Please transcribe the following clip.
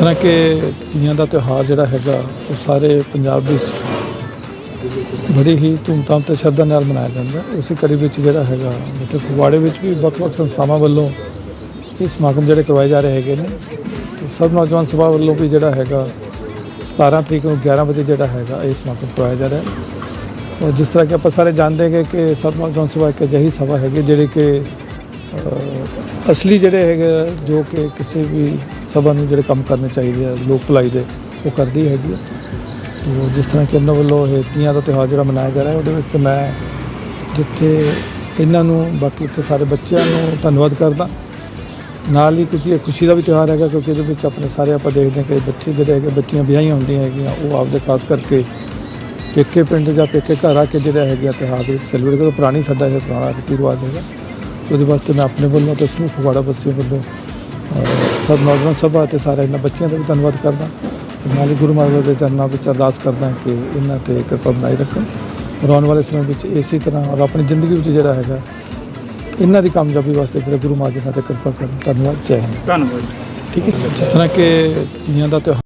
ਤਰ੍ਹਾਂ ਕਿ ਤੀਆਂ ਦਾ ਤਿਉਹਾਰ ਜਿਹੜਾ ਹੈਗਾ ਉਹ ਸਾਰੇ ਪੰਜਾਬ ਵਿੱਚ ਬੜੀ ਹੀ ਧੂਮਧਾਮ ਤੇ ਸ਼ਰਧਾ ਨਾਲ ਮਨਾਇਆ ਜਾਂਦਾ ਹੈ। ਉਸੇ ਕੜੀ ਵਿੱਚ ਜਿਹੜਾ ਹੈਗਾ ਜਿੱਥੇ ਫਗਵਾੜੇ ਵਿੱਚ ਵੀ ਵੱਖ-ਵੱਖ ਸੰਸਥਾਵਾਂ ਵੱਲੋਂ ਇਹ ਸਮਾਗਮ ਜਿਹੜੇ ਕਰਵਾਏ ਜਾ ਰਹੇ ਹੈਗੇ ਨੇ ਸਭ ਨੌਜਵਾਨ ਸਭਾ ਵੱਲੋਂ ਵੀ ਜਿਹੜਾ ਹੈਗਾ 17 ਤਰੀਕ ਨੂੰ 11 ਵਜੇ ਜਿਹੜਾ ਹੈਗਾ ਇਹ ਸਮਾਗਮ ਕਰਵਾਇਆ ਜਾ ਰਿਹਾ ਹੈ ਔਰ ਜਿਸ ਤਰ੍ਹਾਂ ਕਿ ਆਪਾਂ ਸਾਰੇ ਜਾਣਦੇ ਹੈਗੇ ਕਿ ਸਭ ਨੌਜਵਾਨ ਸਭਾ ਇੱਕ ਅਜਿਹੀ ਸਭਾ ਹੈਗੀ ਜਿਹੜੇ ਕਿ ਅਸਲੀ ਜਿਹੜੇ ਹੈਗੇ ਆ, ਜੋ ਕਿ ਕਿਸੇ ਵੀ ਸਭਾ ਨੂੰ ਜਿਹੜੇ ਕੰਮ ਕਰਨੇ ਚਾਹੀਦੇ ਆ, ਲੋਕ ਭਲਾਈ ਦੇ, ਉਹ ਕਰਦੀ ਹੈਗੀ ਹੈ ਜਿਸ ਤਰ੍ਹਾਂ ਕਿ ਇਹਨਾਂ ਵੱਲੋਂ ਇਹ ਤੀਆਂ ਦਾ ਤਿਉਹਾਰ ਜਿਹੜਾ ਮਨਾਇਆ ਜਾ ਰਿਹਾ, ਉਹਦੇ ਵਿੱਚ ਮੈਂ ਜਿੱਥੇ ਇਹਨਾਂ ਨੂੰ, ਬਾਕੀ ਇੱਥੇ ਸਾਰੇ ਬੱਚਿਆਂ ਨੂੰ ਧੰਨਵਾਦ ਕਰਦਾ। ਨਾਲ ਹੀ ਕਿਉਂਕਿ ਇਹ ਖੁਸ਼ੀ ਦਾ ਵੀ ਤਿਉਹਾਰ ਹੈਗਾ, ਕਿਉਂਕਿ ਇਹਦੇ ਵਿੱਚ ਆਪਣੇ ਸਾਰੇ ਆਪਾਂ ਦੇਖਦੇ ਹਾਂ ਕਿ ਬੱਚੇ ਜਿਹੜੇ ਹੈਗੇ, ਬੱਚੀਆਂ ਵਿਆਹੀਆਂ ਹੁੰਦੀਆਂ ਹੈਗੀਆਂ, ਉਹ ਆਪਦੇ ਖਾਸ ਕਰਕੇ ਪੇਕੇ ਪਿੰਡ ਜਾਂ ਪੇਕੇ ਘਰ ਆ ਕੇ ਜਿਹੜਾ ਹੈਗਾ ਤਿਉਹਾਰ ਦੇ ਵਿੱਚ ਸੈਲੀਬ੍ਰੇਟ ਕਰੋ। ਪੁਰਾਣੀ ਸਾਡਾ ਇਹ ਪੁਰਾਣਾ ਰੀਤੀ ਰਿਵਾਜ ਹੈਗਾ। ਉਹਦੇ ਵਾਸਤੇ ਮੈਂ ਆਪਣੇ ਵੱਲੋਂ ਤੇ ਸਮੂਹ ਫਗਵਾੜਾ ਵਾਸੀਆਂ ਵੱਲੋਂ ਸਭ ਨੌਜਵਾਨ ਸਭਾ ਤੇ ਸਾਰੇ ਇਹਨਾਂ ਬੱਚਿਆਂ ਦਾ ਵੀ ਧੰਨਵਾਦ ਕਰਦਾ ਨਾਲ ਹੀ ਗੁਰੂ ਮਹਾਰਾਜ ਦੇ ਚਰਨਾਂ ਵਿੱਚ ਅਰਦਾਸ ਕਰਦਾ ਕਿ ਇਹਨਾਂ ਤੇ ਕਿਰਪਾ ਬਣਾਈ ਰੱਖਣ। ਔਰ ਆਉਣ ਵਾਲੇ ਸਮੇਂ ਵਿੱਚ ਇਸੇ ਤਰ੍ਹਾਂ ਔਰ ਆਪਣੀ ਜ਼ਿੰਦਗੀ ਵਿੱਚ ਜਿਹੜਾ ਹੈਗਾ ਇਹਨਾਂ ਦੀ ਕਾਮਯਾਬੀ ਵਾਸਤੇ ਜਿਹੜਾ ਗੁਰੂ ਮਹਾਰਾਜ ਇਹਨਾਂ ਤੇ ਕਿਰਪਾ ਕਰਨ। ਧੰਨਵਾਦ ਜੈ ਹਿੰਦ। ਧੰਨਵਾਦ ਠੀਕ ਹੈ ਜਿਸ ਤਰ੍ਹਾਂ ਕਿ ਤੀਆਂ ਦਾ ਤਿਉਹਾਰ